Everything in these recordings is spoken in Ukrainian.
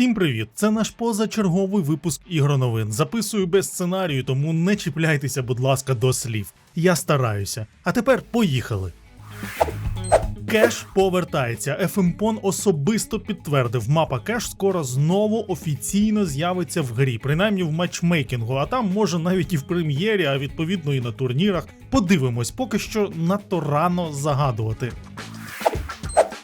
Всім привіт! Це наш позачерговий випуск ігроновин. Записую без сценарію, тому не чіпляйтеся, будь ласка, до слів. Я стараюся. А тепер поїхали. Кеш повертається. FMPON особисто підтвердив, мапа Кеш скоро знову офіційно з'явиться в грі, принаймні в матчмейкінгу, а там може навіть і в прем'єрі, а відповідно і на турнірах. Подивимось, поки що надто рано загадувати.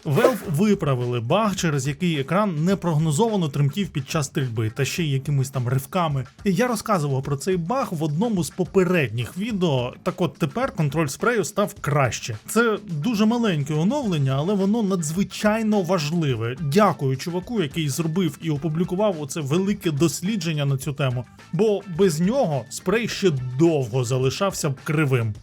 Valve виправили баг, через який екран непрогнозовано тремтів під час стрільби, та ще й якимись там ривками. Я розказував про цей баг в одному з попередніх відео. Так от тепер контроль спрею став краще. Це дуже маленьке оновлення, але воно надзвичайно важливе. Дякую чуваку, який зробив і опублікував оце велике дослідження на цю тему. Бо без нього спрей ще довго залишався б кривим.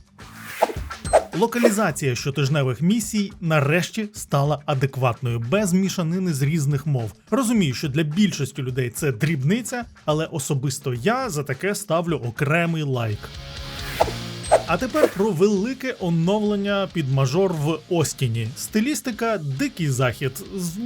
Локалізація щотижневих місій нарешті стала адекватною, без мішанини з різних мов. Розумію, що для більшості людей це дрібниця, але особисто я за таке ставлю окремий лайк. А тепер про велике оновлення під мажор в Остіні. Стилістика дикий захід.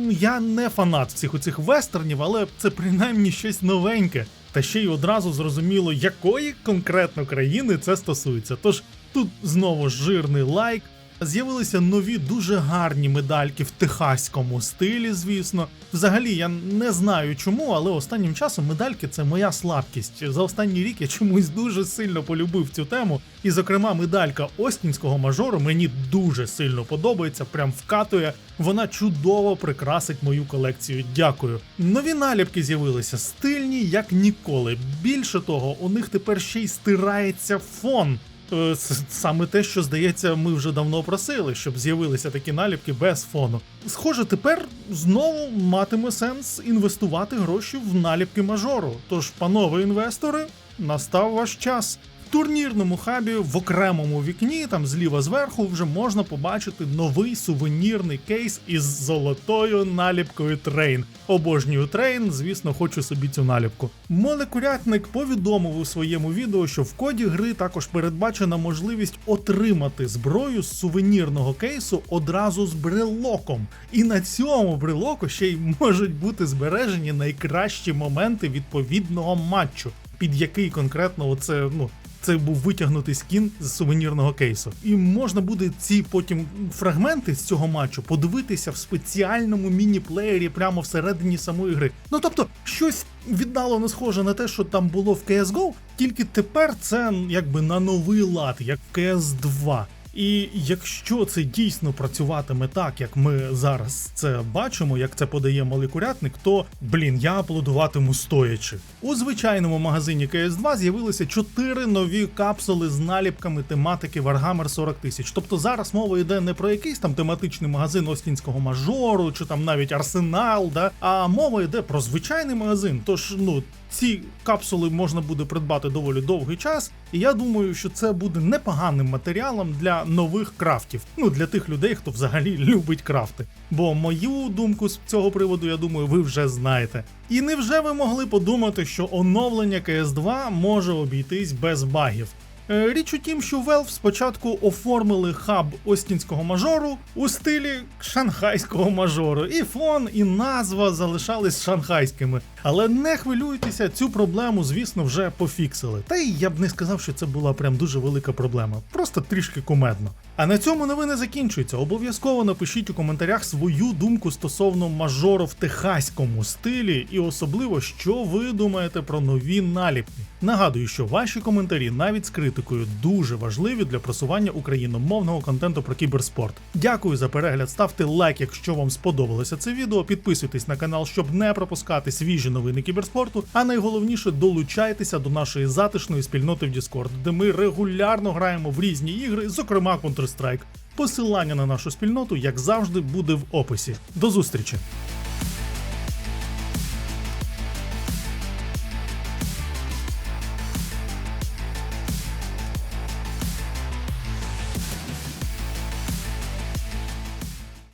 Я не фанат всіх оцих вестернів, але це принаймні щось новеньке. Та ще й одразу зрозуміло, якої конкретно країни це стосується. Тож тут знову жирний лайк. З'явилися нові дуже гарні медальки в техаському стилі, звісно. Взагалі, я не знаю чому, але останнім часом медальки це моя слабкість. За останній рік я чомусь дуже сильно полюбив цю тему. І, зокрема, медалька Остінського мажору мені дуже сильно подобається, прям вкатує. Вона чудово прикрасить мою колекцію. Дякую. Нові наліпки з'явилися стильні, як ніколи. Більше того, у них тепер ще й стирається фон. Е, Саме те, що здається, ми вже давно просили, щоб з'явилися такі наліпки без фону. Схоже, тепер знову матиме сенс інвестувати гроші в наліпки мажору. Тож, панове інвестори, настав ваш час. Турнірному хабі в окремому вікні, там зліва зверху, вже можна побачити новий сувенірний кейс із золотою наліпкою Трейн. Обожнюю Трейн, звісно, хочу собі цю наліпку. Молекулятник повідомив у своєму відео, що в коді гри також передбачена можливість отримати зброю з сувенірного кейсу одразу з брелоком. І на цьому брелоку ще й можуть бути збережені найкращі моменти відповідного матчу, під який конкретно оце ну. Це був витягнутий скін з сувенірного кейсу. І можна буде ці потім фрагменти з цього матчу подивитися в спеціальному міні-плеєрі прямо всередині самої гри. Ну тобто, щось віддало не схоже на те, що там було в CSGO, тільки тепер це якби на новий лад, як в CS2. І якщо це дійсно працюватиме так, як ми зараз це бачимо, як це подає молекулятник, то блін, я аплодуватиму стоячи. У звичайному магазині CS2 з'явилися чотири нові капсули з наліпками тематики Warhammer 40 тисяч. Тобто зараз мова йде не про якийсь там тематичний магазин Остінського мажору чи там навіть Арсенал, да? а мова йде про звичайний магазин. Тож ну. Ці капсули можна буде придбати доволі довгий час, і я думаю, що це буде непоганим матеріалом для нових крафтів. Ну для тих людей, хто взагалі любить крафти. Бо мою думку з цього приводу, я думаю, ви вже знаєте. І невже ви могли подумати, що оновлення КС2 може обійтись без багів? Е, Річ у тім, що Valve спочатку оформили хаб Остінського мажору у стилі шанхайського мажору, і фон, і назва залишались шанхайськими. Але не хвилюйтеся, цю проблему, звісно, вже пофіксили. Та й я б не сказав, що це була прям дуже велика проблема, просто трішки кумедно. А на цьому новини закінчуються. Обов'язково напишіть у коментарях свою думку стосовно мажору в техаському стилі, і особливо, що ви думаєте про нові наліпки. Нагадую, що ваші коментарі навіть з критикою дуже важливі для просування україномовного контенту про кіберспорт. Дякую за перегляд. Ставте лайк, якщо вам сподобалося це відео. Підписуйтесь на канал, щоб не пропускати свіжі новини кіберспорту. А найголовніше долучайтеся до нашої затишної спільноти в Discord, де ми регулярно граємо в різні ігри, зокрема Counter-Strike. Посилання на нашу спільноту, як завжди, буде в описі. До зустрічі!